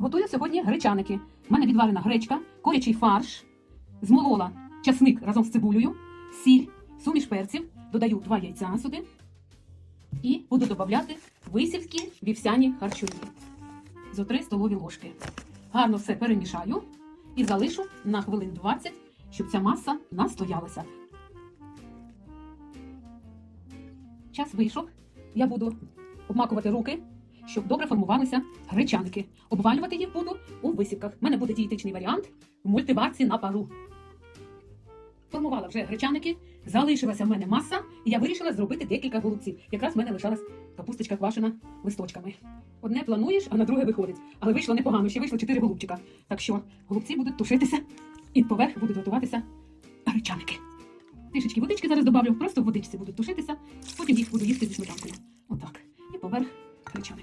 Готую сьогодні гречаники. У мене відварена гречка, курячий фарш, змолола часник разом з цибулею, сіль, суміш перців, додаю два яйця сюди і буду додавати висівки вівсяні харчові. Зо 3 столові ложки. Гарно все перемішаю і залишу на хвилин 20, щоб ця маса настоялася. Час вийшов. Я буду обмакувати руки, щоб добре формувалися гречаники. Обвалювати їх буду у висівках. У мене буде дієтичний варіант в мультиварці на пару. Формувала вже гречаники, залишилася в мене маса, і я вирішила зробити декілька голубців. Якраз в мене лишалась капусточка квашена листочками. Одне плануєш, а на друге виходить. Але вийшло непогано, ще вийшло 4 голубчика. Так що голубці будуть тушитися і поверх будуть готуватися гречаники. Трішечки водички зараз добавлю, просто в водичці будуть тушитися, потім їх буду їсти зі сметанкою. Отак. І поверх гречаники.